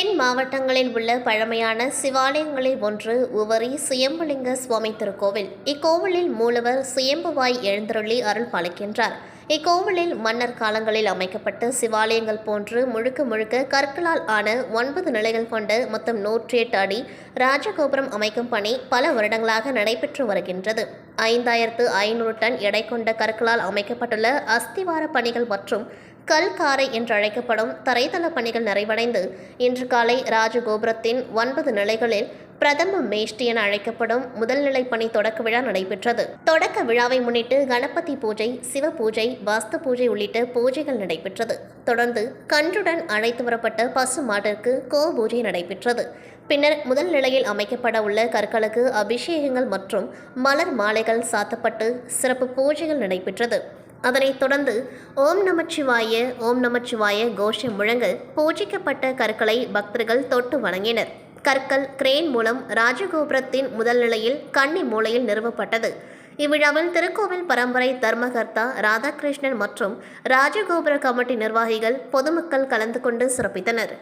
தென் மாவட்டங்களில் உள்ள பழமையான சிவாலயங்களில் ஒன்று உவரி சுயம்புலிங்க சுவாமி திருக்கோவில். இக்கோவிலில் மூலவர் சுயம்புவாய் எழுந்தருளி அருள் பாலிக்கின்றார். இக்கோவிலில் மன்னர் காலங்களில் அமைக்கப்பட்ட சிவாலயங்கள் போன்று முழுக்க முழுக்க கற்களால் ஆன ஒன்பது நிலைகள் கொண்ட மொத்தம் நூற்றி எட்டு அடி ராஜகோபுரம் அமைக்கும் பணி பல வருடங்களாக நடைபெற்று வருகின்றது. ஐந்தாயிரத்து ஐநூறு டன் எடை கொண்ட கற்களால் அமைக்கப்பட்டுள்ள அஸ்திவார பணிகள் மற்றும் கல்காரை என்று அழைக்கப்படும் தரைத்தள பணிகள் நிறைவடைந்து இன்று காலை ராஜகோபுரத்தின் ஒன்பது நிலைகளில் பிரதம மேஷ்டி என அழைக்கப்படும் முதல்நிலை பணி தொடக்க விழா நடைபெற்றது. தொடக்க விழாவை முன்னிட்டு கணபதி பூஜை சிவ பூஜை வாஸ்து பூஜை உள்ளிட்ட பூஜைகள் நடைபெற்றது. தொடர்ந்து கன்றுடன் அழைத்து வரப்பட்ட பசு மாட்டிற்கு கோ பூஜை நடைபெற்றது. பின்னர் முதல் நிலையில் அமைக்கப்பட உள்ள கற்களுக்கு அபிஷேகங்கள் மற்றும் மலர் மாலைகள் சாத்தப்பட்டு சிறப்பு பூஜைகள் நடைபெற்றது. அதனைத் தொடர்ந்து ஓம் நமச்சிவாய ஓம் நமச்சிவாய கோஷம் முழங்க பூஜிக்கப்பட்ட கற்களை பக்தர்கள் தொட்டு வணங்கினர். கற்கள் கிரேன் மூலம் ராஜகோபுரத்தின் முதல் நிலையில் கன்னி மூலையில் நிறுவப்பட்டது. இவ்விழாவில் திருக்கோவில் பரம்பரை தர்மகர்த்தா ராதாகிருஷ்ணன் மற்றும் ராஜகோபுர கமிட்டி நிர்வாகிகள் பொதுமக்கள் கலந்து கொண்டு சிறப்பித்தனர்.